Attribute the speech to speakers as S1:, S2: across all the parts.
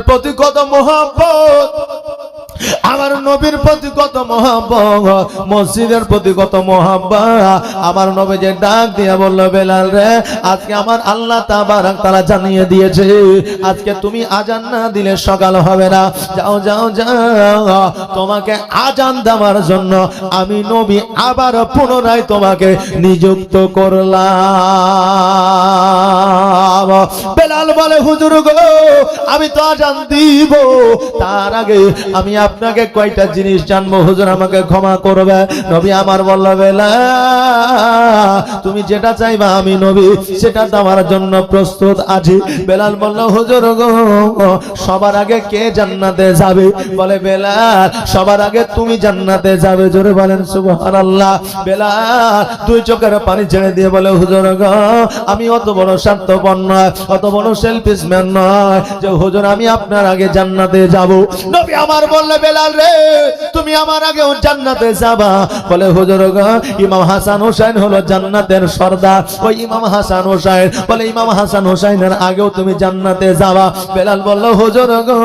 S1: প্রতি কত আমার নবীর প্রতি কত মহাব্বত, মসজিদের প্রতি কত মহাব্বা আমার নবী যে ডাক দিয়ে বলল, বেলাল রে, আজকে আমার আল্লাহ তারা জানিয়ে দিয়েছে, আজকে তুমি আজান না দিলে সকাল হবে না। যাও যাও যাও, তোমাকে আজান দেওয়ার জন্য আমি নবী আবার পুনরায় তোমাকে নিযুক্ত করলাম। বেলাল বলে, হুজুর গো, আমি তো আজান দিব। তার আগে আমি আপনাকে কয়টা জিনিস জানব, হুজুর আমাকে ক্ষমা করবে। নবী আমার বলল, বেলা, তুমি যেটা চাইবা আমি নবী, সেটা দেওয়ার জন্য প্রস্তুত আছি। বেলাল বলল, হুজুর গো, সবার আগে কে জান্নাতে যাবে? বলে, বেলাল, সবার আগে তুমি জান্নাতে যাবে। জোরে বলেন, সুবহানাল্লাহ। বেলাল, দুই চোখের পানি ছেড়ে দিয়ে বলে, হুজুর গো, আমি অত বড় স্বার্থপর নয়, অত বড় সেলফিশ ম্যান নয় যে, হুজুর, আমি আপনার আগে জান্নাতে যাব। নবী আমার বললে, বেলাল রে তুমি আমার আগেও জান্নাতে যাবা। বলে, হুজুর ইমাম হাসান হোসেন হলো জান্নাতের সর্দার। ওই ইমাম হাসান হোসেন বলে, ইমাম হাসান হোসেনের আগেও তুমি জান্নাতে যাবা। বেলাল বলল, হুজুর গো,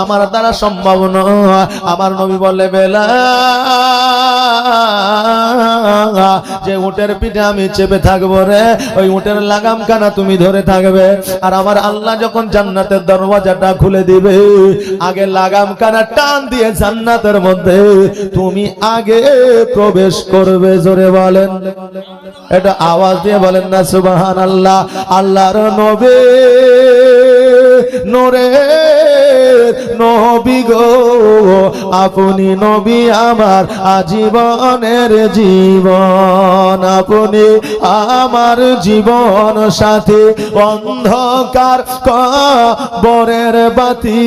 S1: আমার দ্বারা সম্ভব নয়। আমার নবী বলে বেলাল যে উটের পিঠে আমি চেপে থাকব রে, ওই উটের লাগাম কানা তুমি ধরে থাকবে। আর আমার আল্লাহ যখন জান্নাতের দরওয়াজাটা খুলে দিবে, আগে লাগাম কানা টান দিয়ে জান্নাতের মধ্যে তুমি আগে প্রবেশ করবে, জোরে বলেন। এটা আওয়াজ দিয়ে বলেন না সুবাহান আল্লাহ আল্লাহর নবে, নোরে নবী গো, আপনি নবী আমার আজীবনের জীবন। আপনি আমার জীবন সাথে অন্ধকার বরের বাতি।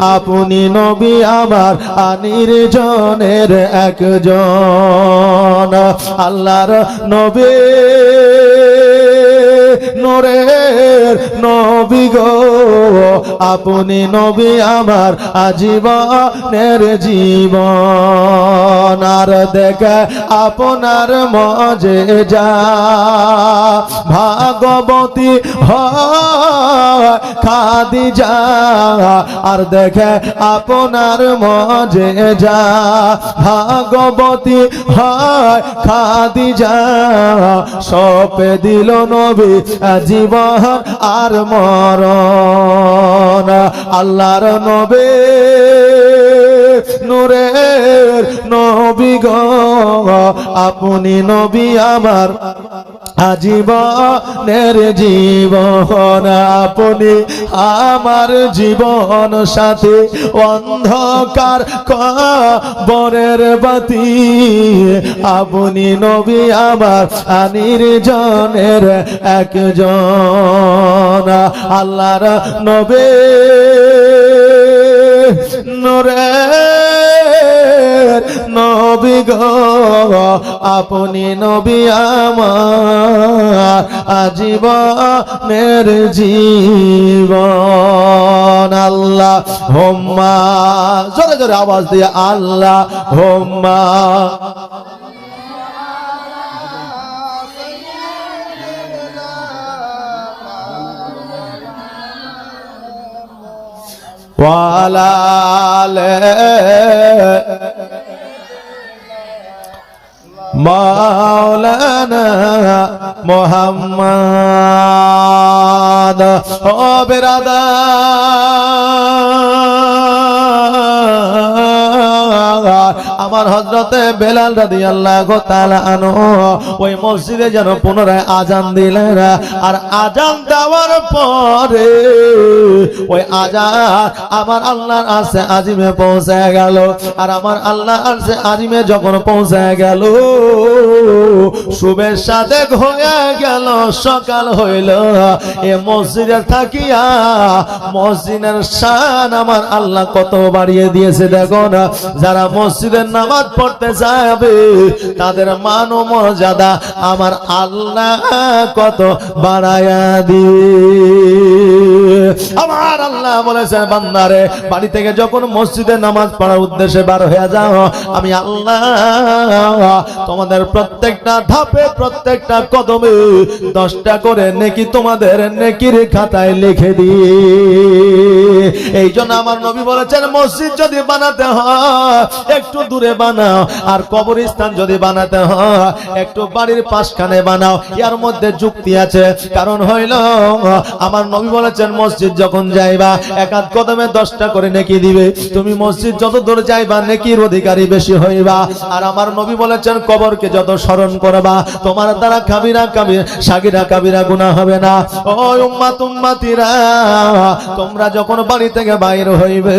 S1: আপনি নবী আমার আনির জনের একজন। আল্লাহর নবী। নোরের নবী গো, আপনি নবী আমার আজীবনের জীবন। আর দেখে আপনার মজে যা, ভাগবতী খাদি যা। আর দেখে আপনার মজে যা, ভাগবতী হয় খাদি যা। সপে দিল নবী জীবন আর মরণ। আল্লাহর নবে নূরের নবী গ। আপনি নবী আমার। আজীবনের জীবন আপনি, আমার জীবন সাথে অন্ধকার বরের বাতি। আপনি নবী, আমার আনির জনের একজন। আল্লাহর নবে নোরে নবী গো, আপনি নবী আমার আজীবনের জীবন। আল্লাহ হোম্মা জোরে জোরে আওয়াজ দিয়ে আল্লাহ হোম্মা ওয়ালালে মাওলানা মোহাম্মদ ও বেরাদা আমার হজরতে বেলাল রাদি আল্লাহ আনো ওই মসজিদে যেন পুনরায় আজান দিলেন আর আজান দেওয়ার পরে ওই আজান আমার আল্লাহর আছে আজিমে পৌঁছে গেল। আর আমার আল্লাহ আছে আজিমে যখন পৌঁছে গেল, শুভের সাথে হয়ে গেল, সকাল হইল। এ মসজিদে থাকিয়া মসজিদের শান আমার আল্লাহ কত বাড়িয়ে দিয়েছে দেখো না। যারা মসজিদের নামাজ পড়তে যাবে তাদের মান ও মর্যাদা আমার আল্লাহ কত বাড়ায়া দিয়ে আমার আল্লাহ বলেছেন, বান্দারে, বাড়ি থেকে যখন মসজিদে নামাজ পড়ার উদ্দেশ্যে বার হয়ে যাও, আমি আল্লাহ তোমাদের প্রত্যেকটা ধাপে, প্রত্যেকটা কদমে দশটা করে নেকি তোমাদের নেকির খাতায় লিখে দিই। এই জন্য আমার নবী বলেছেন, মসজিদ যদি বানাতে হয়, একটু দূরে বানাও, আর কবরস্থান যদি বানাতে হয়, একটু বাড়ির পাশখানে বানাও, এর মধ্যে যুক্তি আছে। কারণ হইল, আমার নবী বলেছেন, মসজিদ যখন যাইবা, একাধ কদমে দশটা করে নেকি দিবে। তুমি মসজিদ যত দূর যাইবা, নেকির অধিকারী বেশি হইবা। আর আমার নবী বলেছেন, কবরকে যত স্মরণ করবা, তোমার দ্বারা কাবিরা কাবিরা, সাগিরা কাবিরা গুনাহ হবে না। ও উম্মা তুম্মাতিরা তোমরা যখন বাড়ি থেকে বাইরে হইবে,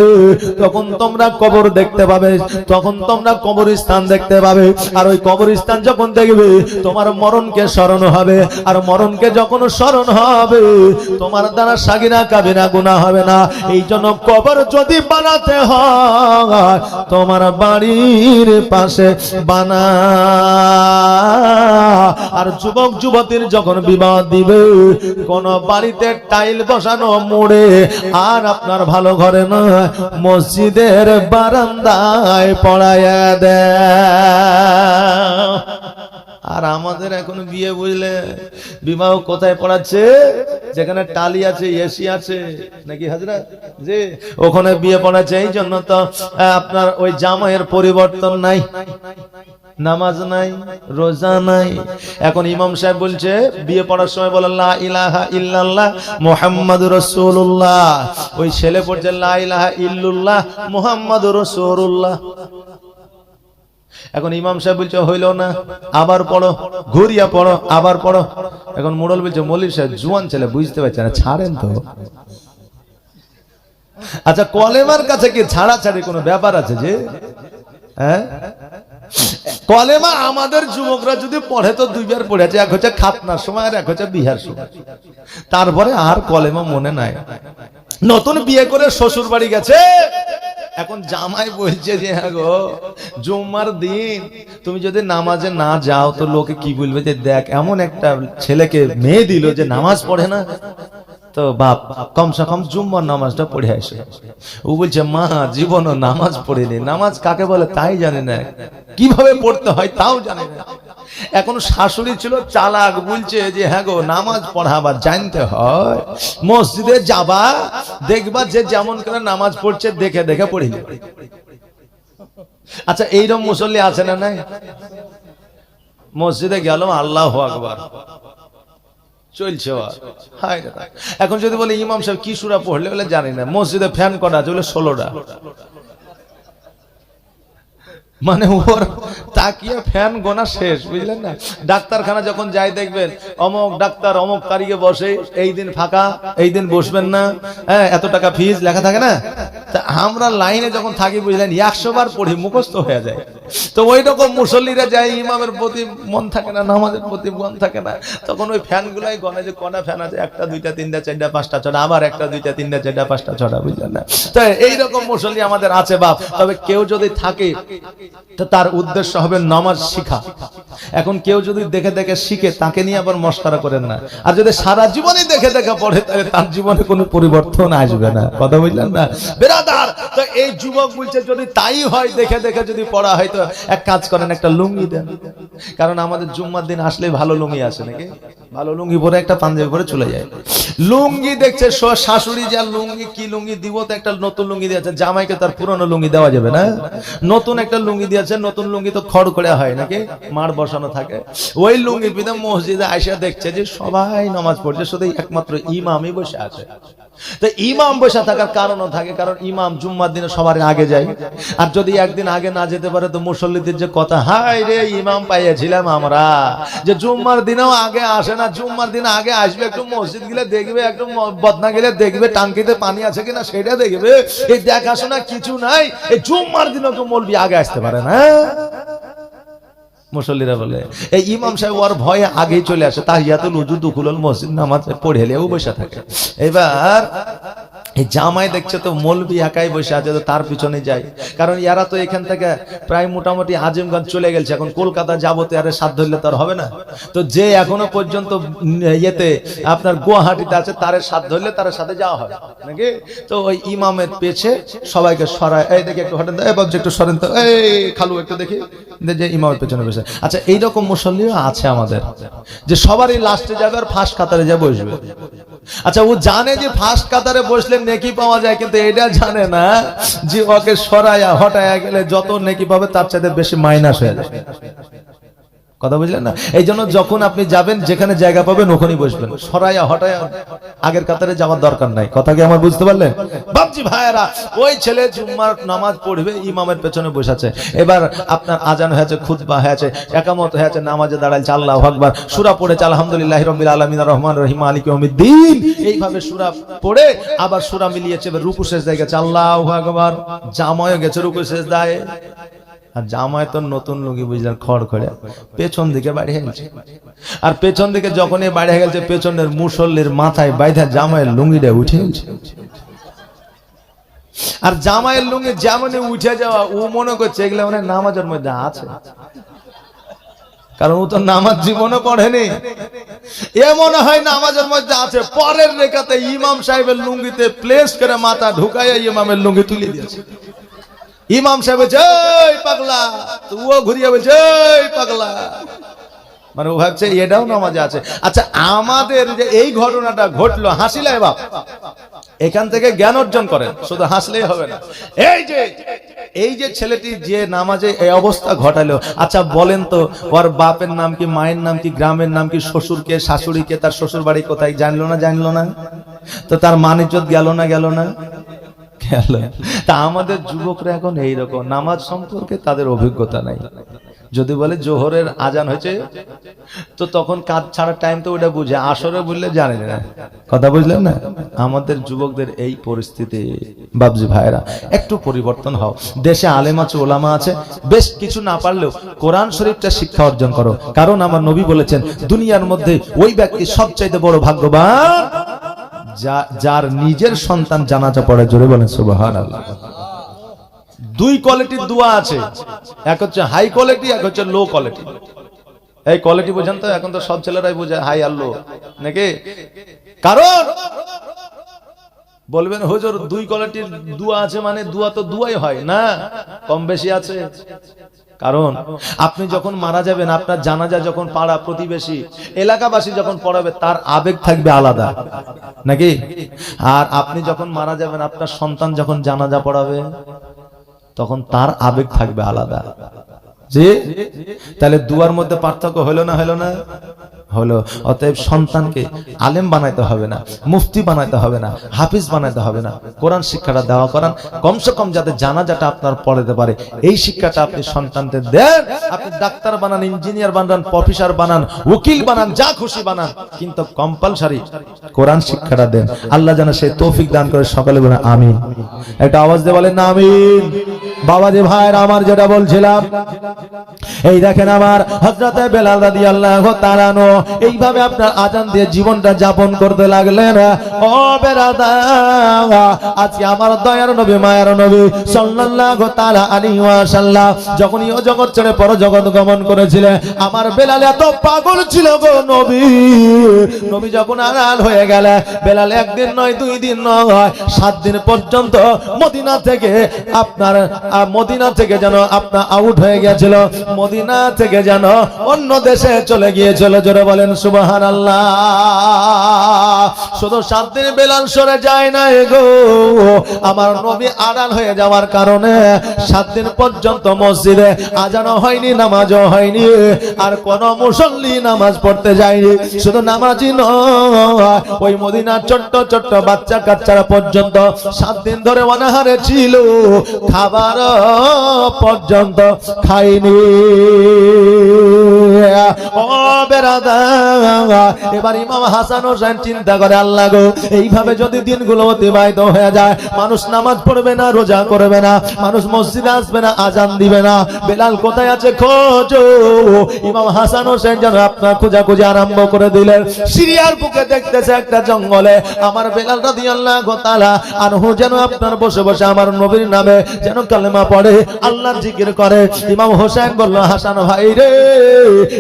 S1: তখন তোমরা কবর দেখতে পাবে, তখন তোমরা কবরস্থান দেখতে পাবে। আর ওই কবরস্থান যখন দেখবে, তোমার মরণকে স্মরণ হবে। আর মরণকে যখন স্মরণ হবে, তোমার দ্বারা সাগিরা কাবিরা গুনাহ হবে না। এই জন্য কবর যদি বানাতে হয়, তোমার বাড়ির পাশে বানা। আর যুবক, যুবতীর যখন বিবাহ দিবে, কোন বাড়িতে টাইল বসানো মোড়ে, আর আপনার ভালো ঘরে নয় মসজিদের বারান্দায় পড়াইয়া দেয়। আর আমাদের এখন বিয়ে বুঝলে বিবাহ কোথায় পড়াচ্ছে? যেখানে টালি আছে, এসি আছে। নাকি হাজরা যে ওখানে বিয়ে পড়াচ্ছে। এই জন্য তো আপনার ওই জামাইয়ের পরিবর্তন নাই। নামাজ নাই, রোজা নাই। এখন ইমাম সাহেব বলছে, বিয়ে পড়ার সময় বলে, লা ইলাহা ইল্লাল্লাহ মুহাম্মাদুর রাসূলুল্লাহ। ওই ছেলে পড়ছে লা ইলাহা ইল্লুল্লাহ মুহাম্মাদুর রাসূলুল্লাহ। এখন ইমাম সাহেব বলছে, হইল না, আবার পড়ো, ঘুরিয়া পড়ো, আবার পড়ো। এখন মোড়ল বলছে, মল্লিক সাহেব, জুয়ান ছেলে, বুঝতে পারছে না, ছাড়েন তো। আচ্ছা কলেমার কাছে কি ছাড়াছাড়ি কোনো ব্যাপার আছে যে? হ্যাঁ? কলেমা আমাদের যুবকরা যদি পড়ে তো দুইবার পড়েছে এক হচ্ছে খাতনার সময় আর এক হচ্ছে বিহার সময়। তারপরে আর কলেমা মনে নাই। নতুন বিয়ে করে শ্বশুর বাড়ি গেছে। এখন জামাই বলছে যে হ্যাঁ গো, জুম্মার দিন, তুমি যদি নামাজে না যাও, তো লোকে কি বলবে যে, দেখ, এমন একটা ছেলেকে মেয়ে দিল যে নামাজ পড়ে না। তো বাপ, কমসে কম জুম্মার নামাজটা পড়ে আসে। ও বলছে, মা, জীবনও নামাজ পড়েনি। নামাজ কাকে বলে তাই জানে না। কীভাবে পড়তে হয় তাও জানে না। এখন শাশুড়ি ছিল, চালাক বলছে যে হ্যাঁ গো, নামাজ পড়াবার জানতে হয়। মসজিদে যাবা, দেখবা যে যেমন করে নামাজ পড়ছে, দেখে দেখে পড়িলে আচ্ছা এইরকম মুসল্লি আছে না নাই? মসজিদে গেল, আল্লাহ আকবার। চলছে। এখন যদি বলে, ইমাম সাহেব কি সুরা পড়লে বলে জানি না। মসজিদে ফ্যান কটা আছে, বলে ষোলোটা। মানে ওর তাকিয়ে ফ্যান গোনা শেষ, বুঝলেন না? ডাক্তারখানা যখন যাই দেখবেন, অমক ডাক্তার অমক তারিখে বসে, এই দিন ফাঁকা, এই দিন বসবেন না। হ্যাঁ এত টাকা ফিজ লেখা থাকে না? আমরা লাইনে যখন থাকি বুঝলেন, একশো বার পড়ি, মুখস্থ হয়ে যায়। তো ওই রকম মুসল্লিরা যায়, ইমামের প্রতি মন থাকে না, নামাজের প্রতি মন থাকে না। তখন ওই ফ্যান গুলাই গনে যে, কটা ফ্যান আছে? একটা, দুইটা, তিনটা, চারটা, পাঁচটা, ছটা, আবার একটা, দুইটা, তিনটা, চারটা, পাঁচটা, ছটা, বুঝলেন না? তো এইরকম মুসল্লি আমাদের আছে বাপ। তবে কেউ যদি থাকে, তো তার উদ্দেশ্য হবে নামাজ শিখা। এখন কেউ যদি দেখে দেখে শিখে, তাকে নিয়ে আবার মস্কারা করেন না। আর যদি সারা জীবনই দেখে দেখে পড়ে, তাহলে তার জীবনে কোনো পরিবর্তন আসবে না। কথা বুঝলেন না? বেরাদার তো এই যুবক বলছে, যদি তাই হয়, দেখে দেখে যদি পড়া হয়, তো এক কাজ করেন, একটা লুঙ্গি দেন। কারণ আমাদের জুম্মার দিন আসলে ভালো লুঙ্গি আসে নাকি? ভালো লুঙ্গি পরে একটা পাঞ্জাবি পরে চলে যায়। লুঙ্গি দেখছে শাশুড়ি যা লুঙ্গি, কি লুঙ্গি দিব তো একটা নতুন লুঙ্গি দিয়েছে জামাইকে তার পুরনো লুঙ্গি দেওয়া যাবে না। নতুন একটা লুঙ্গি দিয়েছে নতুন লুঙ্গি তো খড় করে হয় নাকি? মার বসানো থাকে। ওই লুঙ্গি পিতে মসজিদে আইসা দেখছে যে সবাই নামাজ পড়ছে, শুধু একমাত্র ইমামই বসে আছে। তো ইমাম বসে থাকার কারণও থাকে, কারণ ইমাম জুম্মার দিনে সবার আগে যায়। আর যদি একদিন আগে না যেতে পারে, তো মুসল্লিদের যে কথা হাই রে, ইমাম পাইয়াছিলাম আমরা। যে জুম্মার দিনেও আগে আসে না, জুম্মার দিনে আগে আসবে, একটু মসজিদ গেলে দেখবে, একটু বদনা গেলে দেখবে, টাঙ্কিতে পানি আছে কিনা সেটা দেখবে। এই দেখাশোনা কিছু নাই, এই জুম্মার দিনেও তো মলবি আগে আসতে পারে না। মুসল্লিরা বলে, এই ইমাম সাহেব ওর ভয়ে আগেই চলে আসে, তাহিয়াতুল উজু দুকুলুল মসজিদ নামাজ পড়ে এলেও বসে থাকে। এবার এই জামাই দেখছে তো মলবি একাই বসে আছে, তো তার পিছনে যায়। কারণ ইয়ারা তো এখান থেকে প্রায় মোটামুটি আজিমগঞ্জ চলে গেছে এখন কলকাতা যাব তো আরে সাধ্য হইলে তার হবে না। তো যে এখনও পর্যন্ত ইয়েতে আপনার গুয়াহাটিতে আছে, তার সাধ্য হইলে তার সাথে যাওয়া হয়। নাকি? তো ওই ইমামের পেছে সবাইকে সরায়, এই দেখি একটু হটেন এই বাবজি একটু সরেন তো, এই খালু একটু দেখি, যে ইমামের পেছনে বসে। আচ্ছা এইরকম মুসল্লিও আছে আমাদের, যে সবারই লাস্টে যাবে আর ফার্স্ট কাতারে যা বসবে। আচ্ছা ও জানে যে ফার্স্ট কাতারে বসলে নেকি পাওয়া যায়, কিন্তু এটা জানে না যে ওকে সরায়া হটায়া গেলে যত নেকি পাবে, তার চাইতে বেশি মাইনাস হয়ে যাবে। কথা বুঝলেন না? এই জন্য যখন আপনি যাবেন, যেখানে জায়গা পাবেন, ওখানেই বসবেন। সরাইয়া হটায়া আগের কাতারে যাওয়ার দরকার নাই। কথা কি আমার বুঝতে পারলেন? বাবজি ভাইয়েরা, ওই ছেলে জুম্মার নামাজ পড়বে, ইমামের পেছনে বসেছে এবার আপনার আজান হয়েছে, খুতবা হয়েছে, একামত হয়েছে, নামাজে দাঁড়াইছে, আল্লাহ সুরা পড়ে পড়েছে, আলহামদুলিল্লাহ রবিল আলমিন রহমান রহিম আলিক দিন এইভাবে সুরা পড়ে, আবার সুরা মিলিয়েছে, এবার রুকু শেষ দিয়ে গেছে, আল্লাহ আকবার। জামায় গেছে রুকু শেষ দেয় আর জামায় তো নতুন লুঙ্গি বুঝলেন খড় খড়ে পেছন দিকে বাড়ি গেছে। আর পেছন দিকে যখন এই বাড়ি গেছে, পেছনের মুসল্লির মাথায় বাইধা জামায়ের লুঙ্গিটা উঠে গেছে। আর জামাইয়ের লুঙ্গি যেমনই উঠে যাওয়া, ও মনে করছে এগুলো মানে নামাজের মধ্যে আছে। কারণ ও তো নামাজ জীবনে পড়েনি। এ মনে হয় নামাজের মধ্যে আছে। পরের রেখাতে ইমাম সাহেবের লুঙ্গিতে প্লেস করে মাথা ঢুকাইয়া ইমামের লুঙ্গি তুলে দিয়েছে। ইমাম সাহেব "এই পাগলা তো ও ঘুরিয়ে বলছে, "এই পাগলা। মানে ও ভাবছে, এটাও নামাজে আছে। আচ্ছা আমাদের যে এই ঘটনাটা ঘটলো, হাসিলা বাপ। এখান থেকে জ্ঞান অর্জন করেন, শুধু হাসলেই হবে না। এই যে এই যে ছেলেটি যে নামাজে এই অবস্থা ঘটালো আচ্ছা বলেন তো, ওর বাপের নাম কি, মায়ের নাম কি, গ্রামের নাম কি শ্বশুরকে শাশুড়িকে তার শ্বশুর বাড়ি কোথায়, জানলো না জানলো না? তো তার মানিজ্জত গেল না গেল না? তা আমাদের যুবকরা এখন এইরকম। নামাজ সম্পর্কে তাদের অভিজ্ঞতা নাই। যদি বলে জোহরের আজান হয়েছে, তো তখন কাজ ছাড়ার টাইম তো ওটা বুঝে। আসরে বুঝলে জানে না। কথা বুঝলেন না? আমাদের যুবকদের এই পরিস্থিতি, বাবজি ভাইরা একটু পরিবর্তন হও। দেশে আলেম আছে, ওলামা আছে। বেশ কিছু না পারলেও কোরআন শরীফটা শিক্ষা অর্জন করো। কারণ আমার নবী বলেছেন, দুনিয়ার মধ্যে ওই ব্যক্তি সবচাইতে বড় ভাগ্যবান যার নিজের সন্তান জানাজা পড়ে, জোরে বলেন আল্লাহ দুই কোয়ালিটির দোয়া আছে। এক হচ্ছে হাই কোয়ালিটি এক হচ্ছে লো কোয়ালিটি এই কোয়ালিটি বোঝেন তো, এখন তো সব ছেলেরাই বোঝে হাই আর লো নাকি? কারণ বলবেন, হুজুর, দুই কোয়ালিটির দোয়া আছে মানে দোয়া তো দুয়াই হয়, না? কম বেশি আছে। কারণ আপনি যখন মারা যাবেন, আপনার জানাজা যখন পাড়া প্রতিবেশী, এলাকাবাসী যখন পড়াবে, তার আবেগ থাকবে আলাদা। নাকি? আর আপনি যখন মারা যাবেন, আপনার সন্তান যখন জানাজা পড়াবে, তখন তার আবেগ থাকবে আলাদা। যে তাহলে দুয়ার মধ্যে পার্থক্য হলো না হলো না? হলো, অতএব সন্তানকে আলেম বানাইতে হবে না, মুফতি বানাইতে হবে না, হাফিজ বানাইতে হবে না। কোরআন শিক্ষাটা দেওয়া করান, কমসে কম যাতে জানাজাটা আপনার পড়াতে পারে। এই শিক্ষাটা আপনি সন্তানদের দেন, আপনি ডাক্তার বানান, ইঞ্জিনিয়ার বানান, প্রফেসর বানান, উকিল বানান, যা খুশি বানান, কিন্তু কম্পালসারি কোরআন শিক্ষাটা দেন। আল্লাহ যেন সে তৌফিক দান করে সকালে বলে আমিন। একটা আওয়াজ দিয়ে বলেন না আমিন। বাবাজি ভাইয়ের আমার যেটা বলছিলাম, এই দেখেন আমার হজরতে বেলাল রাদি আল্লাহ তালানো এইভাবে আপনার আজান দিয়ে জীবনটা যাপন করতে লাগলেন। ও বেরাদা, আজকে আমার দয়ার নবী, মায়ার নবী সাল্লাল্লাহু তাআলা আলাইহি ওয়াসাল্লাম যখন ইহ জগৎ ছেড়ে পর জগৎ গমন করেছিলেন, আমার বেলাল এত পাগল ছিল গো নবী। নবী যখন আড়াল হয়ে গেলে বেলাল একদিন নয়, দুই দিন নয়, সাত দিন পর্যন্ত মদিনা থেকে আপনার মদিনা থেকে যেন আপনার আউট হয়ে গিয়েছিল মদিনা থেকে যেন অন্য দেশে চলে গিয়েছিল, জোরে বলেন সুবাহান আল্লাহ শুধু সাত দিন বেলাল সরে যায় না গো। আমার নবী আড়াল হয়ে যাওয়ার কারণে সাত দিন পর্যন্ত মসজিদে আজানো হয়নি, নামাজও হয়নি, আর কোন মুসল্লি নামাজ পড়তে যায়নি। শুধু নামাজই নয়, ওই মদিনার ছোট্ট ছোট্ট বাচ্চা কাচ্চারা পর্যন্ত সাত দিন ধরে অনাহারে ছিল খাবার পর্যন্ত খাইনি ও বেরাদা, এবার ইমাম হাসান হোসেন চিন্তা করে, আল্লাহ গো, এইভাবে যদি দিনগুলো অতিবাহিত হয়ে যায়, মানুষ নামাজ পড়বে না, রোজা করবে না, মানুষ মসজিদে আসবে না, আজান দিবে না। বেলাল কোথায় আছে খোঁজ? ইমাম হাসান হোসেন যেন আপনার খোঁজা খুঁজে আরম্ভ করে দিলেন। সিরিয়ার বুকে দেখতেছে একটা জঙ্গলে। আমার বেলাল রাদি আল্লাহ গোতালা আর হু যেন আপনার বসে বসে আমার নবীর নামে যেন কালেমা পড়ে, আল্লাহর জিকির করে। ইমাম হোসেন বলল, হাসান ভাই রে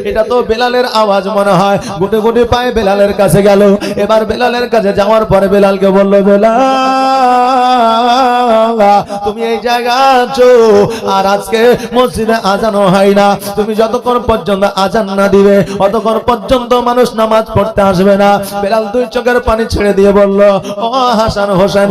S1: এটা তো বেলালের আওয়াজ মনে হয়। গুটে গুটে পায়ে বেলালের কাছে গেল। এবার বেলালের কাছে যাওয়ার পরে বেলালকে বলল, বেলাল তুমি এই জায়গা আছো। আর আজকে মসজিদে আজানো হয় না। তুমি যতক্ষণ পর্যন্ত আজান না দিবে, অতক্ষণ পর্যন্ত মানুষ নামাজ পড়তে আসবে না। বেলাল দুই চোখের পানি ছেড়ে দিয়ে বলল, ও হাসান হোসেন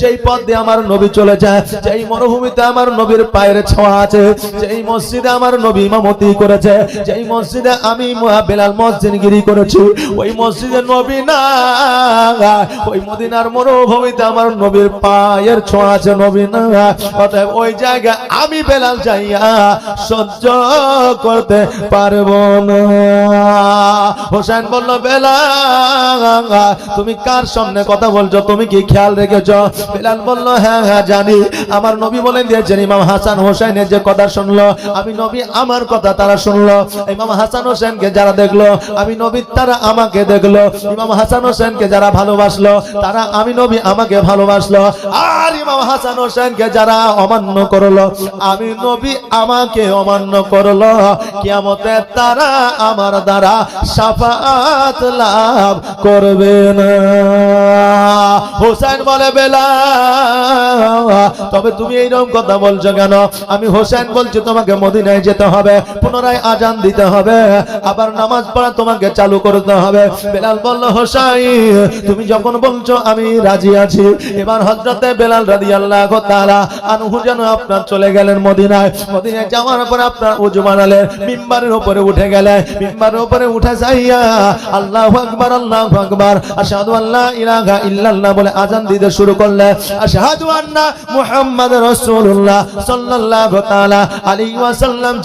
S1: যেই আমার নবী চলে যায়, যেই মরুভূমিতে আমার নবীর পায়ের ছোঁয়া আছে, যেই মসজিদে আমার নবী ইমামতি করেছে, যেই মসজিদে আমি বেলাল মসজিদগিরি করেছি, ওই মসজিদে নবী না, ওই মদিনার মরুভূমিতে আমার নবীর পায়ের ছোঁয়া আছে নবী না অতএব ওই জায়গায় আমি বেলাল যাইয়া সহ্য করতে পারব না। হোসেন বলল, বেলাল, তুমি কার সামনে কথা বলছো? তুমি কি খেয়াল রেখেছো? বেলাল বলল হ্যাঁ হ্যাঁ জানি। আমার নবী বলে দিয়েছেন ইমাম হাসান হোসেনের যে কথা শুনলো, আমি নবী আমার কথা তারা শুনলো। ইমাম হাসান হোসেনকে যারা দেখল, আমি নবী তারা আমাকে দেখল। ইমাম হাসান হোসেনকে যারা ভালোবাসলো, তারা আমি নবী আমাকে ভালোবাসলো। আর তবে তুমি এইরকম কথা বলছো কেন? আমি হোসেন বলছি, তোমাকে মদিনায় যেতে হবে, পুনরায় আজান দিতে হবে, আবার নামাজ পড়া তোমাকে চালু করতে হবে। বেলাল বলল হোসাই তুমি যখন বলছো, আমি রাজি আছি। এবার হজরতে বেলাল আনহু যেন আপনার চলে গেলেন মদিনায়। মদিনায় যাওয়ার পর আপনার উজু বানালেন, মিম্বারের উপরে উঠে গেলে মিম্বারের উপরে উঠে যাইয়া আল্লাহু আশহাদু ইলাহা ইল্লাল্লাহ বলে আজান দিতে শুরু করলেন। আশহাদু আন্না মুহাম্মাদ রাসূলুল্লাহ সাল্লাল্লাহু তাআলা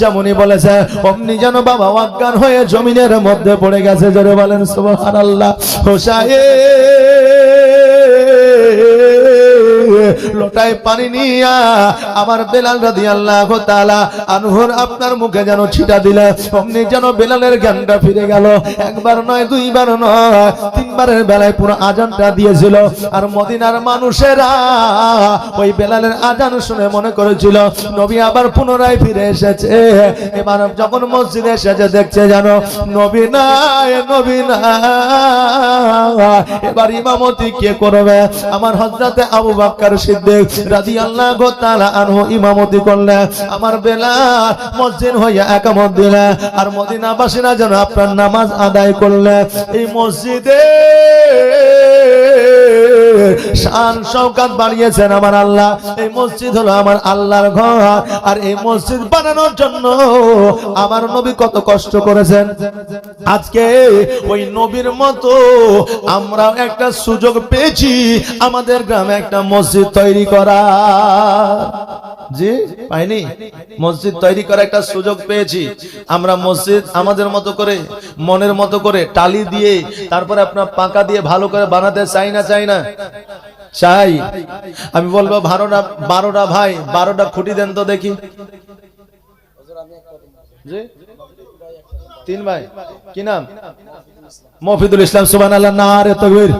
S1: যেমনই বলেছে, অমনি যেন বাবা অজ্ঞান হয়ে জমিনের মধ্যে পড়ে গেছে। জোরে বলেন সুবহানাল্লাহ। হোসায়ে লোটায় পানি নিয়া আমার বেলাল রাদিয়াল্লাহু তাআলা আনহুর আপনার মুখে যেন ছিটা দিলে, অমনি যেন বেলালের জ্ঞানটা ফিরে গেল। একবার নয়, দুইবার নয়, তিনবারের বেলায় পুরো আজানটা দিয়েছিল। আর মদিনার মানুষেরা ওই বেলালের আজান শুনে মনে করেছিল, নবী আবার পুনরায় ফিরে এসেছে। এবার যখন মসজিদে এসেছে, দেখছে জানো নবী নাই নবী নাই। এবার ইমামতি কে করবে? আমার হযরতে আবু বকর সিদ্দিক রাদিয়াল্লাহু তাআলা আনহু ইমামতি করলেন আমার বেলাল মসজিদ হইয়া একামত দিলেন আর মদিনাবাসীরা যেন আপনার নামাজ আদায় করলেন এই মসজিদে শান শওকাত বাড়িয়েছেন আমার আল্লাহ। এই মসজিদ হলো আমার আল্লাহর ঘর। আর এই মসজিদ বানানোর জন্য আমার নবী কত কষ্ট করেছেন। আজকে ওই নবীর মতো আমরা একটা সুযোগ পেয়েছি আমাদের গ্রামে একটা মসজিদ তৈরি করা জি, পাইনি? মসজিদ তৈরি করা একটা সুযোগ পেয়েছি। আমরা মসজিদ আমাদের মতো করে, মনের মতো করে টালি দিয়ে, তারপরে আপনার পাকা দিয়ে ভালো করে বানাতে চাই না চাই না। চাই আমি বলব বারোটা বারোটা ভাই বারোটা খুঁটি দেন তো দেখি। তিন ভাই, কি নাম? মফিদুল ইসলাম সুবান আল্লাহ না রে তকবীর।